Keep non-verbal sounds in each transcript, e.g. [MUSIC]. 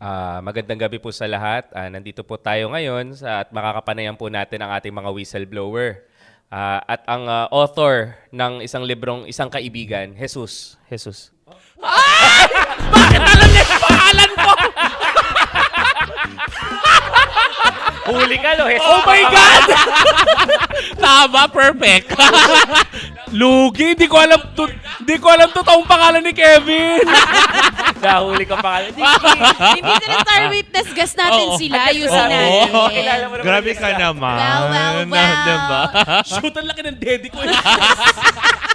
Ah, magandang gabi po sa lahat. Ah, nandito po tayo ngayon sa, at makakapanayan po natin ang ating mga whistleblower. Ah, at ang ah, author ng isang librong Isang Kaibigan, Jesus. Jesus. Pangalan ko! Huli ka, no? Jesus. Oh my God! Tama, perfect. Lugi, hindi ko alam to, hindi ko alam totoong pangalan ni Kevin. Nahuli ka pa. Hindi, Hindi na star witness guest natin Oo. sila. Oo. Ayusin Oo. Kilala natin. mo naman Grabe ka naman. Well, well, well. Diba? Shoot, ang laki ng daddy ko. eh. [LAUGHS]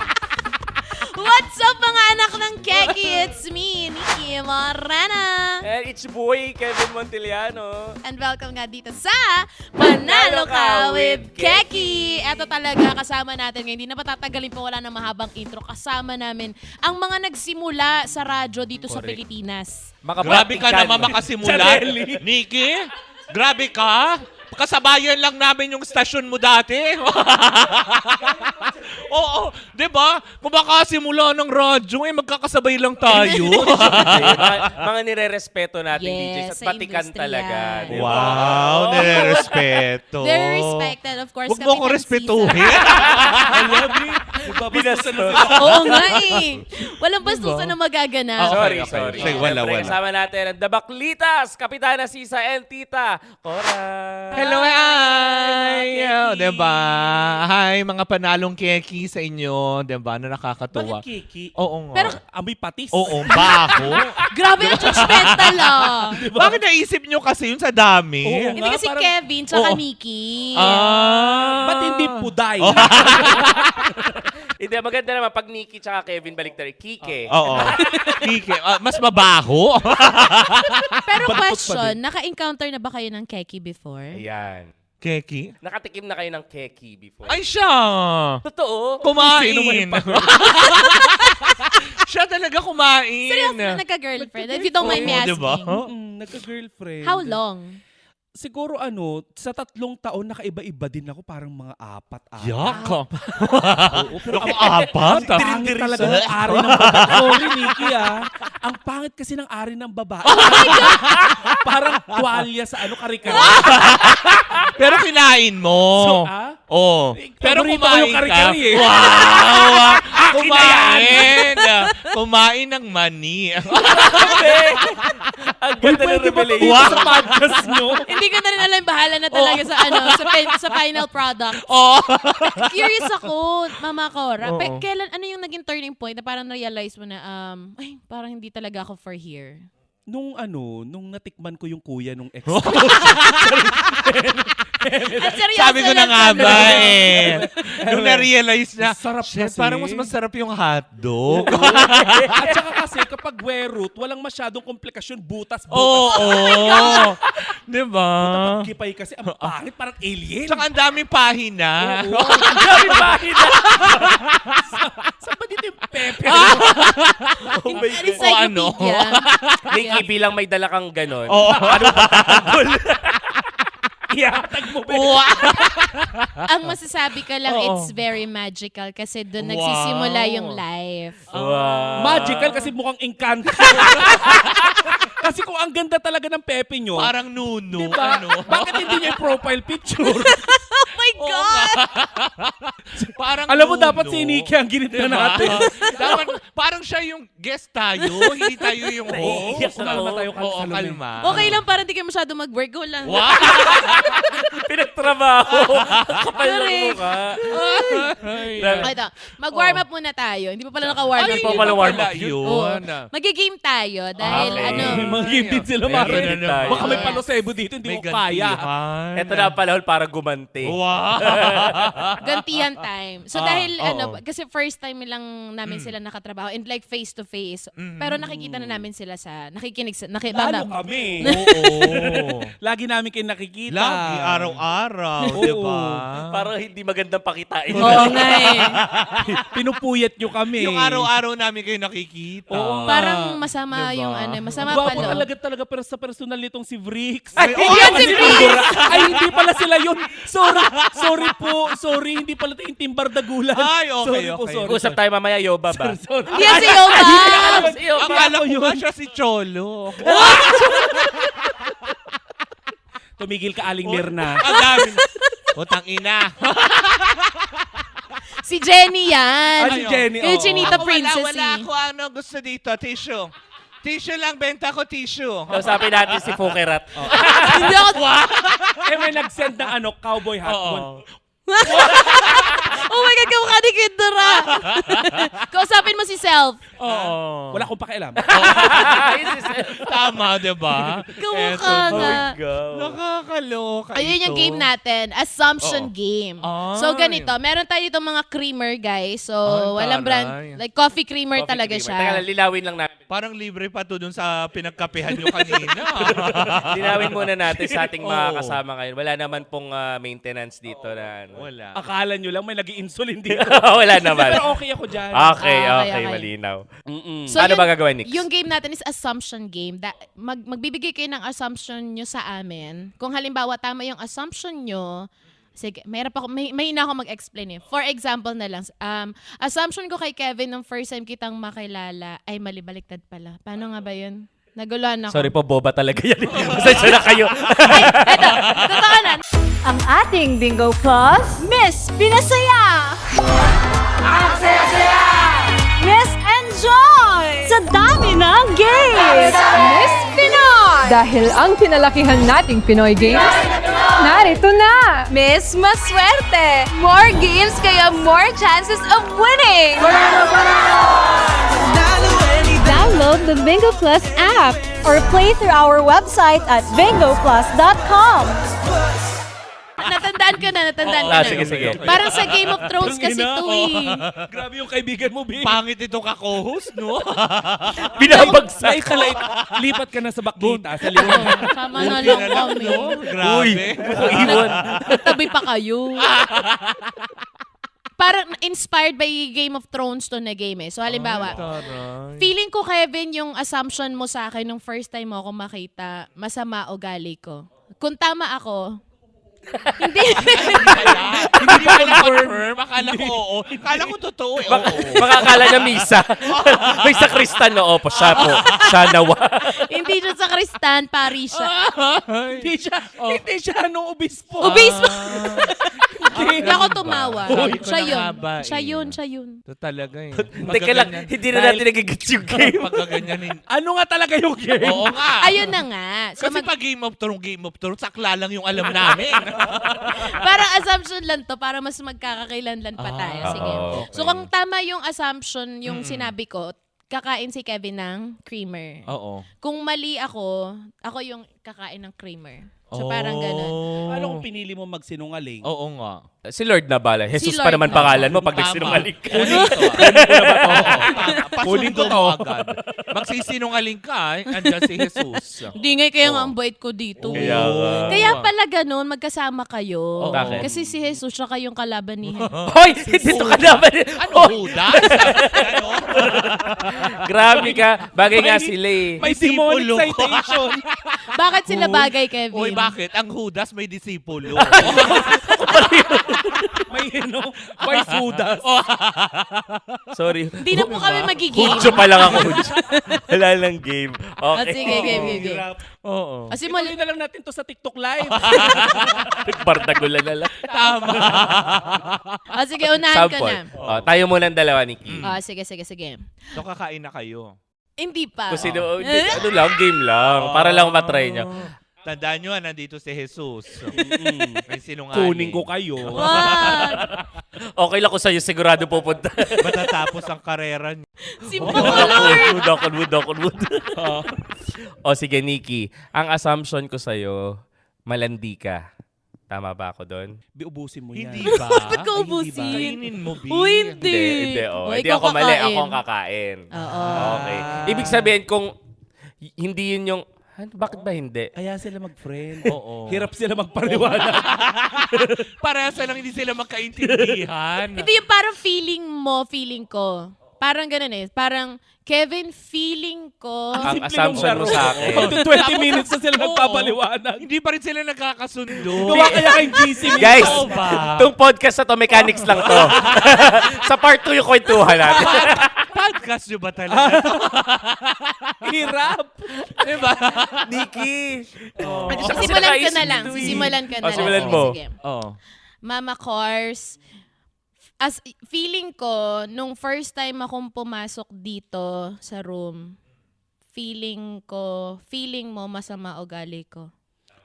What's up mga anak ng Keki? It's me, Nikki Morena. And it's boy, Kevin Montiliano. And welcome nga dito sa Panalo Ka with Keki. Eto talaga kasama natin ngayon. Hindi na patatagalin pa wala na mahabang intro. Kasama namin ang mga nagsimula sa radyo dito sa Correct. Pilipinas. Grabe ka naman makasimulat. Charelli. Nikki, grabe ka. Kasabayan lang namin yung stasyon mo dati. [LAUGHS] Oo, di ba? Kung makasimula ng radyo, eh magkakasabay lang tayo. mga, [LAUGHS] mga nire-respeto natin, Yes, DJs. At sa industriya. talaga. di ba? wow, nire-respeto. Very respected, of course. Huwag mo ko respetuhin. [LAUGHS] I love you. Oo nga eh. Walang bastusan na magaganap. Ah, Sorry, okay, okay. sorry. Sige, wala, wala. Kasama natin ang Dabaklitas, Kapitana Sisa and Tita Cora. Hello, hi! Oh, diba? Hi, mga panalong sa inyo. Diba? Na nakakatuwa. Bakit Kiki? Oo nga. Pero Amoy patis. Oo, baho. [LAUGHS] grabe yung judgmental ah. [LAUGHS] Bakit naisip nyo kasi yun sa dami? Oo. Hindi nga, kasi parang- Kevin tsaka Oo. Nikki. Ah. Ba't hindi puday? [LAUGHS] Hindi, maganda naman pag Nikki tsaka Kevin balik tayo. Kike. Oo. Kike. Ah, mas mabaho. Pero pa question, naka-encounter na ba kayo ng keki before? Ayan. Keki? Nakatikim na kayo ng keki before. Ay, siya. Totoo? Kumain. Sino man yung siya talaga kumain. Seryoso na nagka-girlfriend? If you don't mind me Oo, asking. diba? Mm, nagka-girlfriend. How long? Siguro ano, sa tatlong taon, nakaiba-iba din ako. Parang mga apat. apat. Yak. Oo, [LAUGHS] pero ang apat. ang pangit talaga ng ari ng babae. Sorry, Nikki ah. Ang pangit kasi ng ari ng babae. [LAUGHS] Parang tuwalya sa ano, kare-kare. [LAUGHS] Pero kinain mo. So, ah? Oh. Pero kumain ka. kare-kare eh. Wow! Akin na yan! kumain. kumain ng mani. Ang ganda ng revelation. sa podcast nyo? Hindi ko na rin alam, bahala na talaga sa ano, sa, fin- sa final product. oh. Curious ako, Mama Cora. Oo. Pe- kailan, ano yung naging turning point na parang na-realize mo na, um, ay, parang hindi talaga ako for here? Nung ano, nung natikman ko yung kuya nung ex [LAUGHS] seryoso Sabi ko na nga ba eh. Nung na-realize na, Sarap shit, kasi. parang mas masarap yung hotdog. [LAUGHS] At saka kasi kapag werut, walang masyadong komplikasyon, butas, butas. Oo. Oh, [LAUGHS] Di ba? Pagkipay kasi, ang pangit, parang alien. Tsaka ang daming pahina. Oo. Grabe bakit? [LAUGHS] Saan ba dito yung pepe? Oh my God. Encyclopedia. Nikki, bilang may dala kang ganon. Oo. Ihatag mo ba? Wow. [LAUGHS] Ang masasabi ko lang, Oo. it's very magical kasi doon Wow. nagsisimula yung life. Wow. Magical kasi mukhang engkanto. [LAUGHS] kasi kung ang ganda talaga ng pepe nyo, Parang nuno. diba? Ano? bakit hindi niya yung profile picture? [LAUGHS] Oh my God! Parang Alam mo, nuno. dapat si Nikki ang ginit na Diba? natin. dapat, parang siya yung guest tayo, hindi tayo yung Naiiyak host. na Kalma tayo, Oo, Salome. kalma. Okay lang, parang di kayo masyado mag-work. Go lang. Wow! [LAUGHS] Pinagtrabaho. Kapal ng Correct. mukha. Ay, Okay, ito. Mag-warm up muna tayo. Hindi pa pala naka-warm up. Ay, yun. pa pala warm up yun. Oo. Magigame tayo dahil Okay. ano, [LAUGHS] May mga game din sila, Meron Mare. na naman. Baka may palosebo dito, hindi May mo kaya. gantihan. Ito na ang panahon para gumanti. Wow! [LAUGHS] gantihan time. So Ah, dahil oo. ano, kasi first time lang namin sila nakatrabaho and like face to face. Pero nakikita na namin sila sa nakikinig sa naki, Lalo kami. Oo. Lagi namin kayo nakikita. Lagi, araw-araw, di ba? Parang hindi magandang pakitain. Oo [LAUGHS] nga eh. [LAUGHS] Pinupuyat nyo kami. Yung araw-araw namin kayo nakikita. Oo. Parang masama Diba? yung ano, masama Gwapo pa loob. talaga talaga pero sa personal nitong si Vrix. Ay, oo, yan si Vrix! Ay, hindi pala sila yun. Sorry, sorry po. Sorry, hindi pala ito yung Timbar Dagulan. Ay, okay, sorry po, okay. sorry. Usap tayo mamaya, Yoba ba? Sorry, sorry. Hindi yan si Yoba! Si Yoba. Akala ko ba siya si Cholo? [LAUGHS] Tumigil ka, Aling Mirna. [LAUGHS] Ang dami. Putang ina. [LAUGHS] Si Jenny yan. Ah, si Jenny, Yung oo. Chinita Ako Princess Wala, wala eh. ako ano gusto dito. Tissue. Tissue lang, benta ko tissue. Kausapin natin si Fukerat. [LAUGHS] Hindi ako, eh, may nag-send ng ano, cowboy hat. Oo. Oh my God, kamukha ni Kid Dora. [LAUGHS] Kausapin mo si Self. Oo. Wala akong pakialam. [LAUGHS] Tama, di ba? Kamukha Eto, nga. Nakakaloka Ayun yung game natin, assumption game. Ay. So ganito, meron tayo itong mga creamer guys. So Ay, walang brand, taray. like coffee creamer Coffee talaga creamer. siya. Teka lang, linawin lang namin. Parang libre pa to dun sa pinagkapihan nyo kanina. [LAUGHS] Linawin muna natin sa ating mga Oo. kasama ngayon. Wala naman pong ah, maintenance dito na ano. Wala. Akala nyo lang may nag insulin dito. [LAUGHS] Wala naman. Pero okay ako dyan. Okay, Ah, okay, okay, okay. malinaw. Mm-mm. So, Ano yun- ba gagawin, Nix? Yung game natin is assumption game. Da- mag magbibigay kayo ng assumption nyo sa amin. Kung halimbawa tama yung assumption nyo, sige, mayroon pa ako, may, may ako mag-explain eh. For example na lang, um, assumption ko kay Kevin nung first time kitang makilala, ay mali, baliktad pala. Paano nga ba yun? Naguluhan ako. Sorry po, boba talaga yan. [LAUGHS] [LAUGHS] Pasensya na kayo. Eto, totoo na. Ang ating Bingo Plus, Miss Pinasaya! Miss Enjoy! Sa dami ng games! Miss Pinoy! Dahil ang pinalakihan nating Pinoy Games, narito na! Miss Maswerte! More games kaya more chances of winning! Download the Bingo Plus app or play through our website at bingoplus.com. Natandaan ko na, natandaan ko Ah, na. sige, sige. Parang sa Game of Thrones kasi Tangina. to eh. [LAUGHS] Grabe yung kaibigan mo, Bing. Pangit ito ka-co-host, no? [LAUGHS] Binabagsak. Ka, lait. Lipat ka na sa bakita. Sa likod. Tama na lang kami. no? Grabe. [LAUGHS] Iwan. Nagtabi pa kayo. Parang inspired by Game of Thrones to na game eh. So halimbawa, Taray. feeling ko Kevin yung assumption mo sa akin nung first time mo ako makita, masama ugali ko. Kung tama ako, [LAUGHS] hindi. Hindi ko confirm. Akala ko oo. Akala ko totoo eh. Baka, Oo. baka akala niya misa. [LAUGHS] May sakristan, no? Opo, siya po. Siya nawa. Hindi siya sa Kristan, pari siya. [LAUGHS] hindi siya, hindi siya ano, obispo. Obispo. Ah, [LAUGHS] Hindi ako tumawa. Ko Siya na yun. nga ba, Siya eh. yun, siya yun. Ito talaga eh. Teka lang, hindi na natin nagigits yung game. [LAUGHS] Pagkaganyanin. Ano nga talaga yung game? Oo nga. Ayun na nga. So Kasi mag- pag Game of Thrones, Game of Thrones, sakla lang yung alam namin. parang assumption lang to para mas magkakakailanlan pa tayo. Ah, Sige. okay. So kung tama yung assumption, yung sinabi ko, kakain si Kevin ng creamer. Oo. Kung mali ako, ako yung kakain ng creamer. So parang ganun. Ano kung pinili mo magsinungaling? Oo nga. Si Lord na bala. Jesus Si pa Lord naman na. pangalan mo pag Tama. nagsinungaling ka. Kunin ko. [LAUGHS] Oo. Kunin ko Pasundo to. mo agad. Magsisinungaling ka, eh. andyan si Jesus. Hindi nga kaya nga Oo. ang bait ko dito. Kaya nga. Kaya pala ganun, magkasama kayo. Bakit? Kasi si Jesus siya kayong kalaban ni [LAUGHS] Hoy! Dito ka naman. Ano, Judas? ano? [LAUGHS] Grabe ka. Bagay nga sila eh. May demonic Disipulo ko. citation. Bakit sila bagay, Kevin? Uy, bakit? Ang Judas may disipulo. [LAUGHS] may ano, vice Judas. Sorry. Hindi na po kami magiging. Hudyo pa lang ako. Hudyo. Wala lang game. Ah, Okay. sige, game, game, game. Oo. Kasi Ituloy mal- na lang natin to sa TikTok live. [LAUGHS] Bardagulan na lang. Tama. ah, sige, unahan Sample. na. Oh, tayo muna ang dalawa, Nikki. Ah, sige, sige, sige. So, kakain na kayo. Hindi pa. Kung sino, Oh. hindi, ano lang, game lang. Para lang matry niya. Tandaan nyo, ah, nandito si Jesus. [LAUGHS] May sinungaling. Kunin ko kayo. Wag. [LAUGHS] Okay lang ko sa'yo, sigurado pupunta. [LAUGHS] Matatapos ang karera niyo. Simple color. wood, ako, wood, ako, wood. o sige, Nikki. Ang assumption ko sa'yo, malandi ka. Tama ba ako doon? Ubusin mo yan. [LAUGHS] Hindi ba? Ba't ka ubusin? Kainin mo, B. Uy, hindi. Hindi, hindi. Oh. Hindi ikaw ako mali, kakain. ako ang kakain. Oo. Okay. Ibig sabihin, kung y- hindi yun yung... Ano, bakit ba hindi? Kaya sila mag-friend. Oo. Hirap sila magpariwala. [LAUGHS] Para sa lang hindi sila magkaintindihan. Ito yung parang feeling mo, feeling ko. Parang ganun eh. Parang, Kevin, feeling ko... Ang Simple assumption nung mo laro. sa akin. Magto 20 minutes na sila [LAUGHS] Oo. nagpapaliwanag. Hindi pa rin sila nagkakasundo. [LAUGHS] Gawa kaya kayong GC minutes. Guys, Oo ba? itong podcast na to, mechanics lang to. [LAUGHS] sa part 2 yung kwentuhan natin. Podcast nyo ba talaga? Hirap. diba? Nikki. Oh. Sisimulan nakaisip na lang. Sisimulan ko na Oh, lang. simulan Sige, mo. sige. Oh. Mama Kors, as feeling ko, nung first time akong pumasok dito sa room, feeling ko, feeling mo masama ugali ko.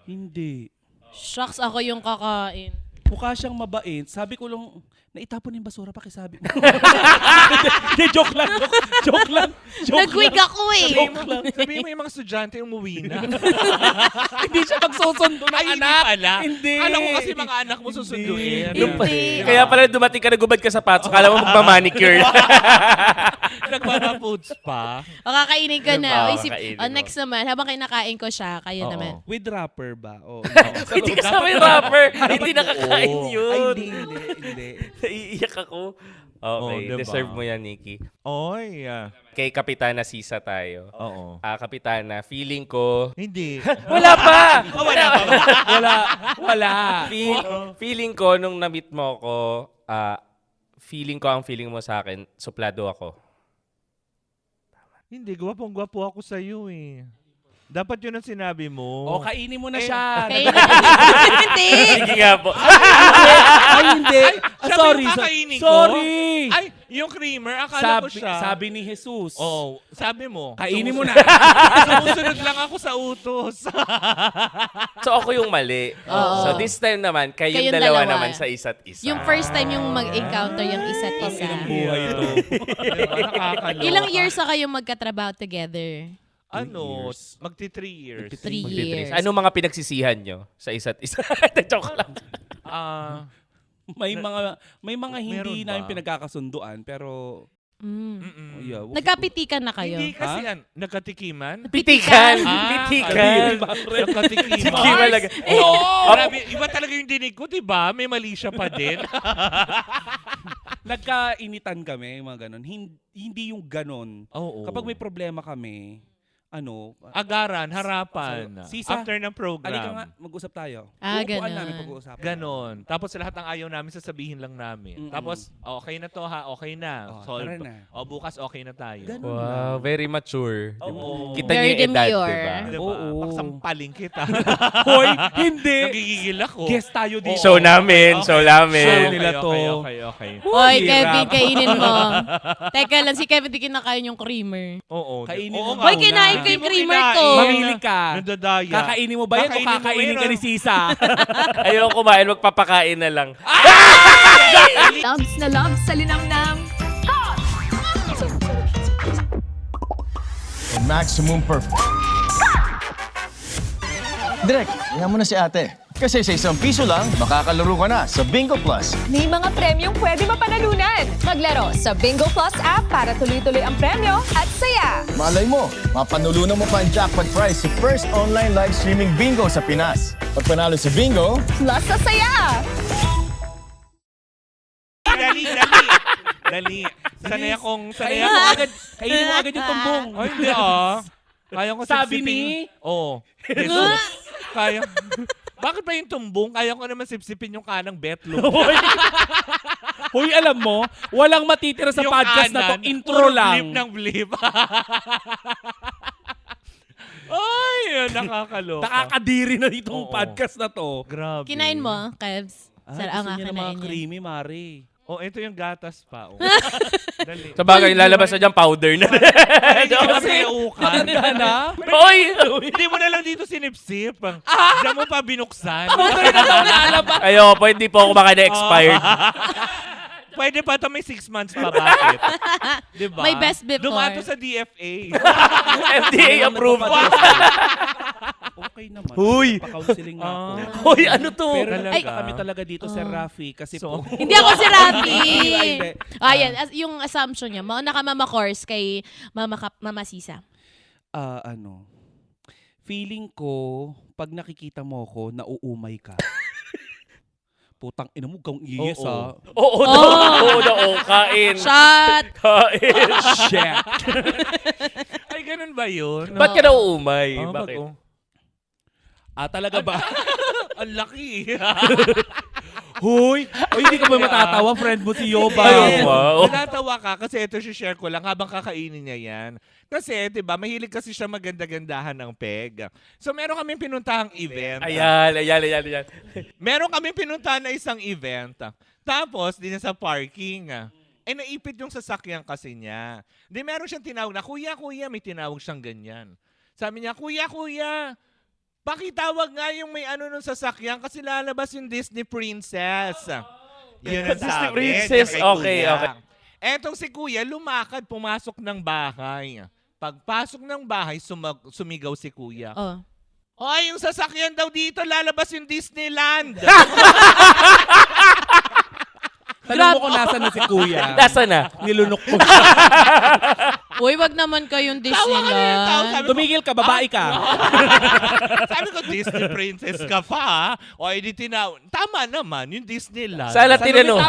Hindi. Shucks, ako yung kakain. Mukha siyang mabait. Sabi ko lang, naitapon yung basura pakisabi mo. [LAUGHS] Hindi, joke lang. Joke, joke lang. Joke Nag-wig lang. ako eh. Joke lang. Sabihin mo yung mga estudyante umuwi na. [LAUGHS] Hindi siya magsusundo ng Ay, hindi anak. pala. Hindi. Alam ko kasi mga anak mo susunduin. Hindi. Hindi. Kaya pala dumating ka nagubad ka sa patos, kala mo magmamanicure. [LAUGHS] Nagpapafoods pa. O, kakainin ko na. Diba? O, isip, Kakainin o, mo. next naman, habang kinakain ko siya, kayo Oo. naman. With rapper ba? Oh, Hindi kasama yung rapper. Hindi nakakain Oo. yun. Ay, hindi, hindi, hindi. Naiiyak ako. Okay, Oh, diba? deserve mo yan, Nikki. Oy. ah. Kay Kapitana Sisa tayo. Oo. Ah, Kapitana, feeling ko... Hindi. [LAUGHS] Wala pa! [LAUGHS] Oh, wala pa? [LAUGHS] Wala. Wala. Feel, feeling ko, nung na-meet mo ko, ah, feeling ko ang feeling mo sa akin, suplado ako. Hindi, gwapong gwapo ako sa iyo eh. Dapat yun ang sinabi mo. O, kainin mo na [LAUGHS] siya. Kainin. Hindi. Sige nga po. Ay, hindi. Ah, Siya ba sorry. yung so- kakainin ko? sorry. Ay, yung creamer, akala ko sabi, siya. sabi ni Jesus. Oh, sabi mo. Kainin mo na. Sumusunod lang ako sa utos. [LAUGHS] So ako yung mali. Oo. So this time naman, kayong, Kayong dalawa, dalawa. naman sa isa't isa. Yung first time yung mag-encounter yung isa't isa. Ilang buhay ito. [LAUGHS] diba? Nakakaloka. Ilang years na kayo magkatrabaho together? Ano? years. Magti three years. Three Magtitris. years. Anong mga pinagsisihan nyo sa isa't isa? [LAUGHS] Joke lang. Ah, May mga may mga hindi Meron namin ba? pinagkakasunduan pero Mm. oh, yeah. Nagkapitikan na kayo? Hindi kasi an, nagkatikiman. Pitikan! Ah, Pitikan! Nagkatikiman. Tikiman lang. Oo! Grabe, iba talaga yung dinig ko, diba? May mali siya pa din. [LAUGHS] nagkainitan kami, mga ganun. Hindi, hindi yung ganon. Oo. Kapag may problema kami, ano, Agaran, harapan. So, Sisa, After ng program. Halika nga, mag-usap tayo. Ah, Uupuan ganun. namin pag-uusapan. Ganon. Tapos lahat ng ayaw namin sasabihin lang namin. Mm-mm. Tapos, okay na to ha, okay na. Oh, Solve. na. O bukas okay na tayo. Ganun Wow, very mature. Oo. Kita Very niyo yung edad, diba? Diba? Oo. Pagsampaling kita. [LAUGHS] Hoy, hindi. Nagigigil ako. Guest tayo dito. Show namin, show namin. Show Okay, nila okay, to. Okay, okay. Hoy, Hirap. Kevin, kainin mo. [LAUGHS] Teka lang, si Kevin di kinakain yung creamer. Oo. Kainin Oo mo. nga. Hoy, kinain Hindi yung mo creamer kinain. ko. Mamili ka. Nandadaya. Kakainin mo ba yan o Kakainin mo kakainin ka ni Sisa? [LAUGHS] Ayaw kumain, magpapakain na lang. Loves na loves sa linamnam. Maximum perf... Direk, yan mo na si ate. Kasi sa isang piso lang, makakalaro ka na sa Bingo Plus. May mga premyong pwede mapanalunan. Maglaro sa Bingo Plus app para tuloy-tuloy ang premyo at saya. Malay mo, mapanulunan mo pa ang jackpot prize sa first online live streaming bingo sa Pinas. Pag panalo sa bingo, Plus sa saya. Dali, dali. Dali. Sanay akong, sanay akong. agad, kainin mo agad yung tumbong. Ay, hindi ah. Kaya ko Sabi ni- Oo. [LAUGHS] Jesus. Kaya. Bakit pa yung tumbong? Kaya ko naman sipsipin yung kanang betlog. [LAUGHS] Hoy. Hoy, alam mo, walang matitira sa Yung podcast na to. kanan, Intro puro lang. Blip ng blip. [LAUGHS] Ay, nakakaloka. Nakakadiri na itong Oo. podcast na to. Grabe. Kinain mo, Kevs? Ah, Sara, gusto nga, niya ng mga niya. creamy, Mari. Oh, ito yung gatas pa. Oh. [LAUGHS] Dali. Sa bagay, lalabas na dyan, powder na. Ay, hindi ko [LAUGHS] Kasi, sinaukan. Maganda na. Hoy! Hindi mo na lang dito sinipsip. Ah! Diyan mo pa binuksan. [LAUGHS] Tuloy na daw naalabas. Ayoko po, hindi po ako baka na-expired. Pwede pa ito may six months pa. Bakit? diba? May best before. Dumato sa DFA. FDA approved. Okay naman. Huy. Pa-counseling nga ako. Ah. Hoy, ano to? Pero Talaga? nandito kami talaga dito, Sir Rafi. Kasi So, po, [LAUGHS] Hindi ako si Rafi. Ay, [LAUGHS] hindi. Ayan, as- yung assumption niya, mauna ka mama course kay mama, Kap- mama Sisa. ah, ano, feeling ko, pag nakikita mo ako, nauumay ka. [LAUGHS] Putang ina mo, kang iyes Oo. ha. Oo, daw. Oo, daw. Oo, kain. Shot! Kain. Shit. Ay, ganun ba yun? Ba't ka daw umay? Oh, Bakit? bago. Ah, talaga ba? [LAUGHS] Ang laki. [LAUGHS] Huy! O hindi ka ba matatawa, friend mo si Yoba? Ay, wow. Natatawa ka kasi ito share ko lang habang kakainin niya yan. Kasi, di ba, mahilig kasi siya maganda-gandahan ng peg. So, meron kaming pinuntahang event. Ayan, ayan, ayan, ayan. [LAUGHS] Meron kaming pinuntahan na isang event. Tapos, din sa parking. Eh, naipit yung sasakyan kasi niya. Di meron siyang tinawag na, Kuya, Kuya, may tinawag siyang ganyan. Sabi niya, Kuya, Kuya, pakitawag nga yung may ano nung sasakyan kasi lalabas yung Disney Princess. Yun ang Disney sabi Princess, niya kay okay, Kuya. okay. Etong si Kuya, lumakad, pumasok ng bahay. Pagpasok ng bahay, sumag- sumigaw si Kuya. Oh. Hoy, yung sasakyan daw dito, lalabas yung Disneyland. [LAUGHS] Tanong mo kung nasa na si Kuya. [LAUGHS] Nasa na? Nilunok ko. [LAUGHS] Uy, wag naman kayong Tawa ka na yung tao. Disneyland. Sabi ko, Tumigil ka, babae ka. [LAUGHS] sabi ko, Disney princess ka pa, ha? O, edi tinaw. Tama naman, yung Disneyland. Sala tinanong.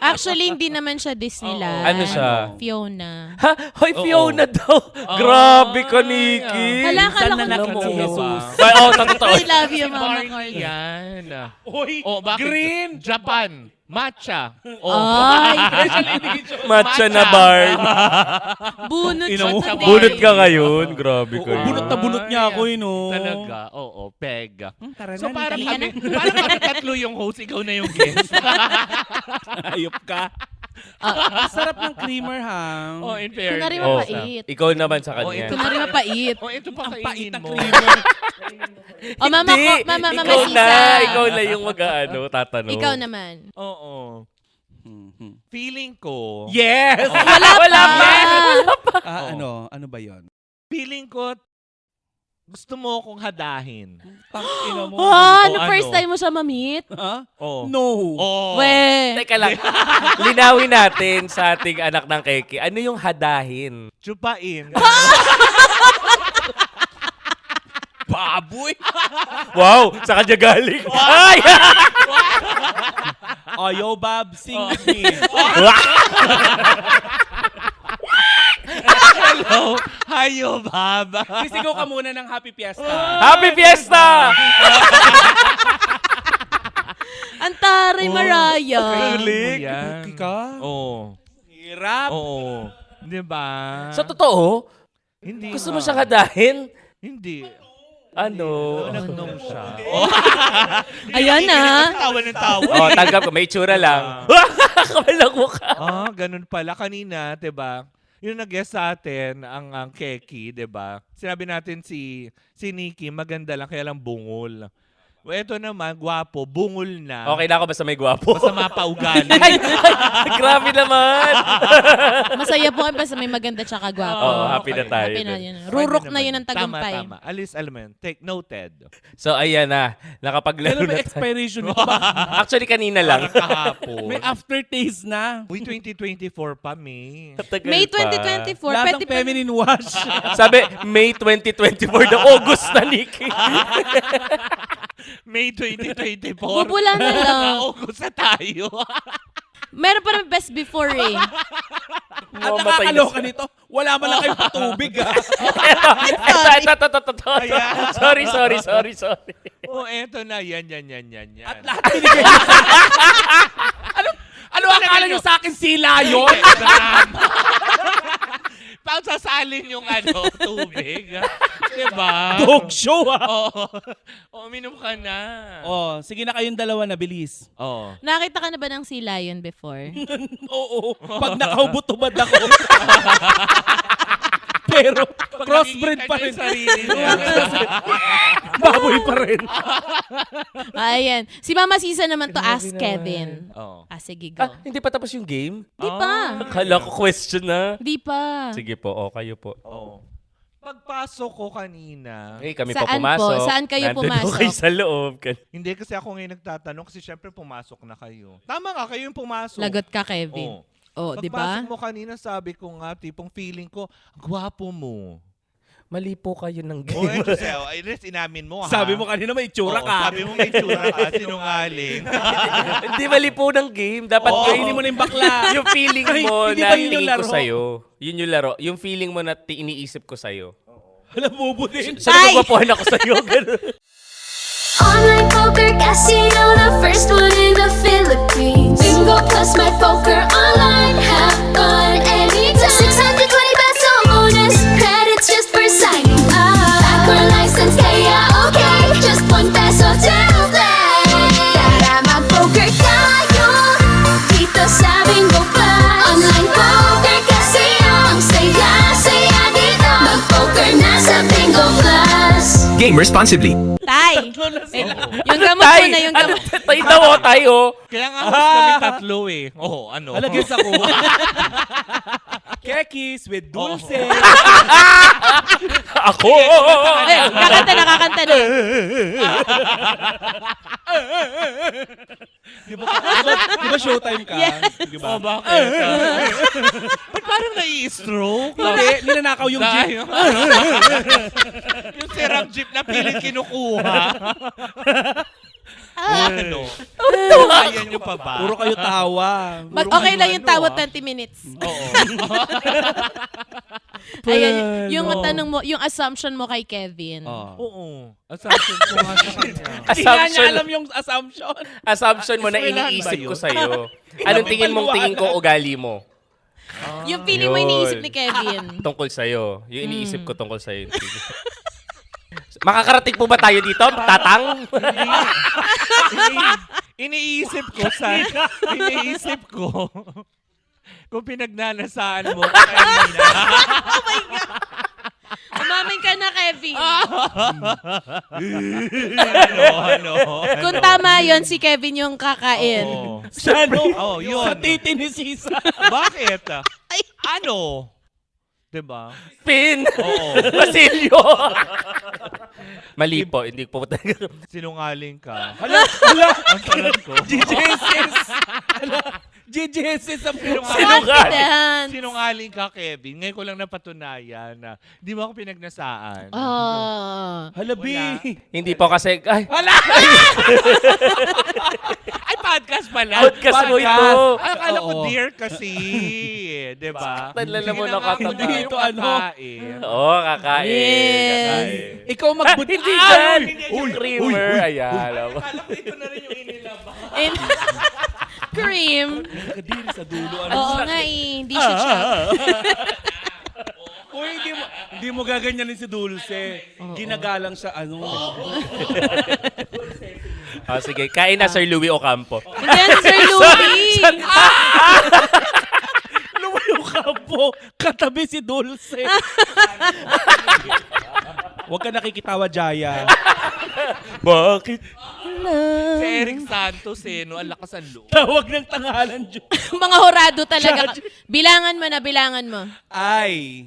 Actually, hindi naman siya Disneyland. Ano siya? Fiona. Ha? Hoy, Fiona daw. Grabe ka, Nikki. Hala, kala ko na na nakita si Jesus. Ba, oh, sa totoo. I love you, Mama Carly. yan. Uy, O, bakit? green! Japan. Matcha. O, Ay, [LAUGHS] Matcha na bar. [LAUGHS] bunot Ina siya mo. today. Bunot ka ngayon. Grabe ka. Oo, bunot na bunot niya ako, eh, no? Talaga. Oo, peg. Hmm, tara So na, parang kami, parang kami tatlo yung host, ikaw na yung guest. [LAUGHS] Ayop ka. [LAUGHS] Ang sarap ng creamer, ha? oh, in fairness. Kunwari Oh, mapait. ikaw naman sa Oh, kanya. ito Kunwari mapait. Oh, ito pa Ang pait kainin ng mo. creamer. [LAUGHS] O, mama Hindi, ko, mama, mama, ikaw sisa. na. Ikaw na yung mag-ano, tatanong. Ikaw naman. Oo. Mhm. Feeling ko, Yes! Wala, Wala pa. Ah, ano? Ano ba yon? feeling ko, gusto mo akong hadahin. Tangina [GASPS] mo. Ah, O, ano first time mo siya ma-meet? Ha? Oh. No. Oh. We. Teka lang. [LAUGHS] Linawin natin sa ating anak ng Keki. Ano yung hadahin? Chupain. [LAUGHS] Baboy! [LAUGHS] Wow! Sa kanya galing. Ay! Oh, yo, Bob, sing with me. Hello. Hayo, Bob. Sisigaw ka muna ng Happy Fiesta. Happy Fiesta! [LAUGHS] Ang taray, Mariah. Galing. Yan. Okay ka? Oo. Hirap. Oo. Di ba? Sa totoo, Hindi gusto mo nga. siyang hadahin? Hindi. Ano? Nagnong siya. [LAUGHS] Ayan na. Tawa ng tawa. [LAUGHS] Oh, tanggap ko. May tsura lang. Kabalang mukha. Ah, ganun pala. Kanina, 'di ba? Yung nag-guest sa atin, ang, ang Keki, 'di ba? Sinabi natin si si Nikki, maganda lang kaya lang bungol. O eto naman, gwapo, bungol na. Okay na ako basta may gwapo. Basta mapaugali. [LAUGHS] Ay, ay, grabe naman. [LAUGHS] Masaya po kayo basta may maganda tsaka gwapo. Oo, happy na tayo. Happy na dun. yun. Rurok na yun ang tagumpay. Tama, tama. Alis, alam mo yun. Take noted. So, ayan na. Nakapaglaro Pero na may tayo. expiration [LAUGHS] nito. Ba- Actually, kanina lang. Kahapon. may aftertaste na. Uy, 2024 pa, May. Tagal May pa. 2024, Lasang pwede pa. feminine wash. Sabi, May 2024 na August na, Nikki. May 2024. Bubula na [LAUGHS] lang. August na tayo. [LAUGHS] Meron pa rin best before eh. At Mamatay na nakakaloka siya. nito, wala man lang kayo patubig ha. Ito, ito, ito, ito, ito, ito. Sorry, sorry, sorry, sorry. oh, eto na. Yan, yan, yan, yan, yan. At lahat binigay niyo sa [LAUGHS] Ano, ano akala niyo sa akin sila yun? Pang sasalin yung ano, tubig. Diba? [LAUGHS] Dog show ha. Oo. Oh, uminom ka na. Oh, sige na kayong dalawa na bilis. Oh. Nakita ka na ba ng sea lion before? [LAUGHS] Oo, pag nakaubo-tubad ako. [LAUGHS] Pero crossbreed pa rin. Sa sarili niya. Baboy pa rin. Ayan. Si Mama Sisa naman to ask Kevin. oh. Ah, sige, go. Ah, hindi pa tapos yung game? Di pa. Akala ko question na. Di pa. Sige po, o kayo po. Oh. Pagpasok ko kanina, Okay, kami Saan po pumasok. po? Saan kayo Nandun pumasok? po kayo sa loob. hindi kasi ako ngayon nagtatanong kasi syempre pumasok na kayo. Tama nga, kayo yung pumasok. Lagot ka, Kevin. Oh. Oh, di ba? Pagpasok mo kanina, sabi ko nga, tipong feeling ko, gwapo mo. Mali po kayo ng Oh, game. ito sa'yo. Ay, Res, inamin mo, ha? Sabi mo kanina may itsura Oo, ka. Sabi mo may tsura ka. [LAUGHS] Sinungaling. [LAUGHS] Hindi mali po ng game. Dapat Oo, kainin mo na yung bakla. [LAUGHS] yung feeling Ay, mo hindi na ba yun yung tingin ko laro? sa'yo. Yun yung laro. Yung feeling mo na ti- iniisip ko sa'yo. Hala, bobo din. Sana magwapuhan ako sa'yo. Ganun. Online poker casino, the first one in the Philippines. Bingo plus my poker online, have fun anytime. Game responsibly. Tay! Wait lang. yung gamot Tay! mo na, yung Ano? gamot. Tay daw oh, tayo. Kaya nga host kami tatlo eh. Oo, ano? Hala, guess [LAUGHS] [LAUGHS] ako. Kekis with dulce. Ako! Ay, kakanta na, kakanta na. [LAUGHS] Di ba, di ba, di ba showtime ka? Di ba? Oh, bakit? Ba't parang nai-stroke? Hindi, ninanakaw yung jeep. Dahil- [LAUGHS] yung sirang jeep na pilit kinukuha. Ano? Kaya nyo pa ba? Puro kayo tawa. Mag, Puro okay kayo lang yung ano, tawa ah. 20 minutes. Oo. [LAUGHS] Ayan, yung Ano? tanong mo, yung assumption mo kay Kevin. Oh. Oo. Assumption ko nga sa kanya. Hindi nga niya Assumption, alam yung assumption. assumption mo na Eskwelahan ba iniisip yun? ko sa'yo. [LAUGHS] Anong tingin mong tingin ko ugali mo? Yung feeling mo Yun. iniisip ni Kevin. [LAUGHS] Tungkol sa'yo. Yung iniisip ko tungkol sa'yo. Makakarating po ba tayo dito? Tatang? Iniisip ko sa... iniisip ko kung pinagnanasaan mo kanina. Umamin ka na, Kevin. ano, ano. Kung tama yon si Kevin yung kakain. Oo. Sa ano? Oh, yun. Sa titi ni Sisa. Bakit? Ay. Ano? Diba? Pin! Oo. Basilio! Mali po. Hindi po talaga. Sinungaling ka. [LAUGHS] Hala, hala. Ang sarap ko. GJSS. Hala, GJSS ang Sinungaling. Sinungaling ka, Kevin. Ngayon ko lang napatunayan na di mo ako pinagnasaan. Oh. Hala, B. Wala. Hindi po kasi... Ay, Hala! [LAUGHS] Podcast pala. Podcast mo ito. Akala ko Oo. dear kasi. Diba? Saktan lang naman Sige na katabi. hindi Ito ano? kakain. Oo, kakain. Yes. Kakain. Ikaw magbuti. Hindi Ah, dyan! uy, Yung creamer. Ayan. alam mo. Akala ko ito na rin yung inilaba. And, [LAUGHS] cream. Kadiri sa dulo. Ano? Oo nga eh. Hindi siya siya. [LAUGHS] Uy, hindi mo, hindi mo gaganyanin si Dulce. Ginagalang sa ano. [LAUGHS] [LAUGHS] Ah, sige, kain na Sir Louis Ocampo. Hindi yan, Sir [LAUGHS] Louie. Lumayo ka po. Katabi si Dulce. [LAUGHS] Huwag ka nakikitawa, Jaya. Bakit? Si Eric Santos eh, no? Ang lakas ang loob. Tawag ng tangalan, Diyos. Mga horado talaga. Bilangan mo na, bilangan mo. Ay.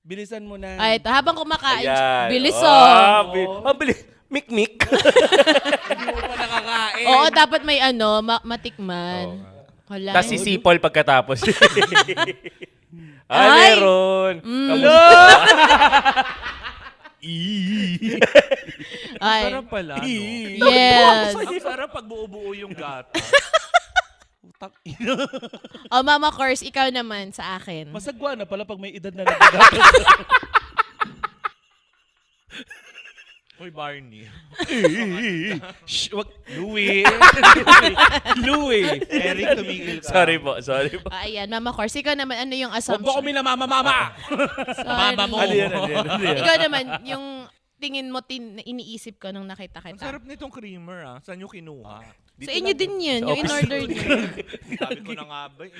Bilisan mo na. Ay, ito, habang kumakain, Ayan. bilis Ah, oh. bi- ah, bilis. Mik-mik. nakakain. Oo, dapat may ano, ma- matikman. Wala. Tapos sisipol pagkatapos. [LAUGHS] ah, Ay! meron. Mm. [LAUGHS] Ay. Sarap pala, no? Yes. Ang sarap pag buo-buo yung gata. Utang ina. O, Mama Kors, ikaw naman sa akin. Masagwa na pala pag may edad na nagagatas. [LAUGHS] Uy, Barney. [LAUGHS] Shh, wag. Louie. [LAUGHS] Louie. Eric, tumigil ka. Sorry po, sorry po. Ah, ayan, Mama Kors, ikaw naman, ano yung Huwag mo assumption? kami na mama-mama. [LAUGHS] Sorry. Mama mo. Ano yan, ano yan, ano yan? Ikaw naman, yung tingin mo, tin- iniisip ko nung nakita Ang kita. sarap nitong creamer ah. Saan nyo kinuha? Sa inyo din yun, Sa yung office. in-order niyo. Sabi ko na nga ba eh.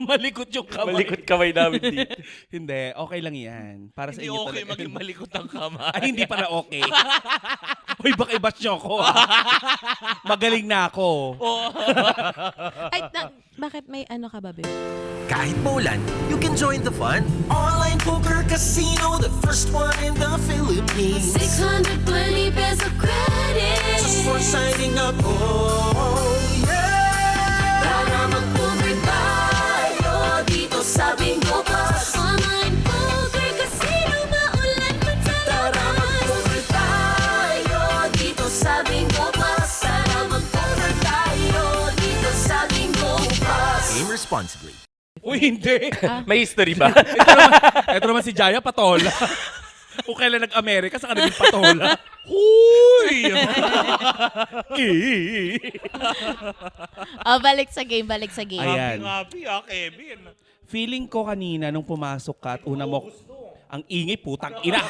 [LAUGHS] Malikot yung kamay. Malikot kamay namin [LAUGHS] dito. Hindi, okay lang yan. Para sa Hindi inyo okay talaga. maging malikot ang kamay. Ay, hindi pala okay. [LAUGHS] Uy, baka i-bash nyo ako. Magaling na ako. Ay, na- bakit may ano ka ba, babe? Kahit maulan, you can join the fun. Online poker casino, the first one in the Philippines. 620 peso credit. Just for signing up, oh Uy, [LAUGHS] hindi. May history ba? [LAUGHS] ito, naman, ito naman si Jaya Patola. [LAUGHS] Kung kailan nag-Amerika, saka naging Patola. Huy! Oh, balik sa game, balik sa game. Ayan. Happy, happy ah, Kevin. Feeling ko kanina nung pumasok ka at una mo, ang ingay putang ina.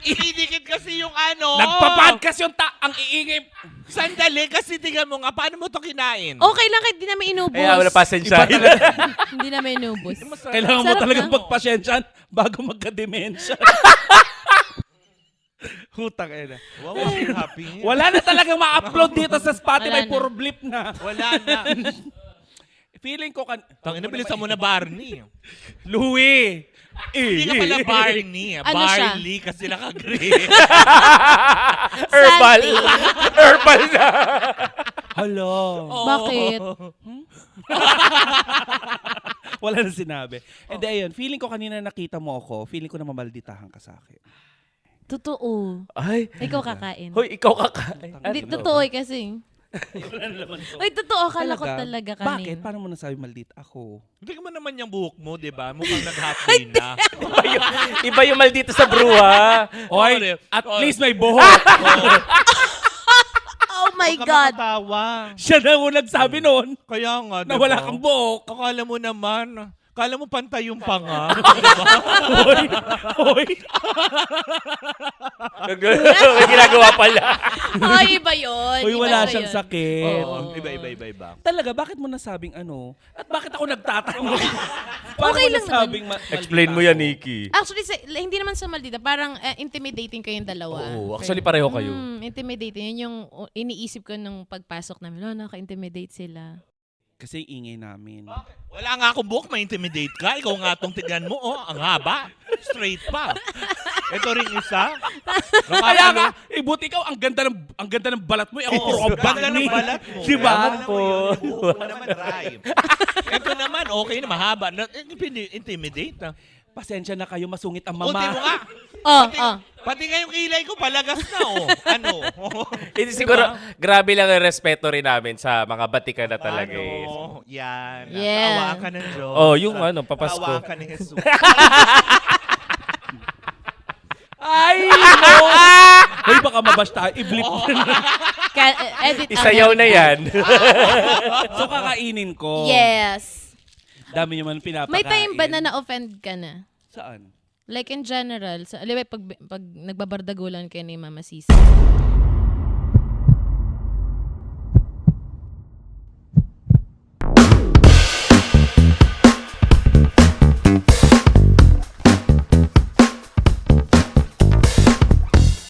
Ididikit kasi yung ano. Nagpa-podcast yung ta, ang iingay. Sandali, kasi tingnan mo nga, paano mo to kinain? Okay lang kahit di namin inubos. Kaya wala pasensya. [LAUGHS] Hindi namin inubos. Kailangan mo Sarap talagang na. bago magka-dementia. [LAUGHS] Hutang ina. Wow, happy, happy. Wala na talagang ma-upload dito sa Spotify, Wala na. puro blip na. Wala na. [LAUGHS] Feeling ko kan... Tangina, bilisan mo na Barney. [LAUGHS] Louie! Hindi ka pala Barney. [LAUGHS] Ano siya? Barley kasi naka-gray. [LAUGHS] Herbal. Herbal na. Hello. Bakit? Wala na sinabi. And ayun, feeling ko kanina nakita mo ako, feeling ko na mamalditahan ka sa akin. Totoo. Ay. Ikaw kakain. Hoy, ikaw kakain. Hindi, totoo eh kasi. Uy, totoo. Akala ko talaga kanina. Bakit? Paano mo nasabi maldita ako? Hindi ka man naman yung buhok mo, di ba? Mukhang [LAUGHS] nag-halfway na. Iba yung, iba yung maldito sa bruha. Oy, at least may buhok. [LAUGHS] Oh my Huwag ka God. makatawa. Siya na yung nagsabi noon Kaya nga, di na wala ba? kang buhok. Akala mo naman, akala mo pantay yung panga. [LAUGHS] Hoy, hoy. May ginagawa pala. [LAUGHS] Ay, iba yun. Hoy, Iba wala siyang yun. sakit. Oo, iba, iba, iba, iba. Talaga, bakit mo nasabing ano? At bakit ako nagtatanong? [LAUGHS] Paano Okay mo lang nasabing ma- Explain mo yan, Nikki. Actually, sa, hindi naman sa maldita. Parang eh, intimidating kayong dalawa. Oo, actually pareho kayo. Hmm, intimidating. Yun yung uh, iniisip ko nung pagpasok namin. Oh, naka-intimidate sila. Kasi ingay namin. Wala nga akong buhok, ma-intimidate ka. Ikaw nga itong tignan mo, oh, ang haba. Straight pa. Ito rin isa. Kaya nga, eh, buti ikaw, ang ganda ng, ang ganda ng balat mo. Eh, ako puro ang Ganda ng bakni. balat mo. Di ba? Yung buhok mo [LAUGHS] naman, rhyme. Ito naman, okay na, mahaba. Na, eh, intimidate na. Pasensya na kayo, masungit ang Mama. mo nga. [LAUGHS] Oh, Pati, oh. pati nga yung kilay ko, palagas na, oh. Ano? [LAUGHS] Hindi siguro, grabe lang ang respeto rin namin sa mga batikan na talaga eh. Ano? Yan. Yeah. Kaawaan ka ng Diyos. Oh, yung ano, papasko. Kaawaan ka ni Jesus. [LAUGHS] Ay, no! Hoy, baka mabash tayo. I-blip mo na. Ka- eh, edit Isayaw na yan. So, kakainin ko. Yes. Dami nyo man pinapakain. May time ba na na-offend ka na? Saan? Like in general, sa, mo, pag, pag nagbabardagulan kayo ni Mama Sisi.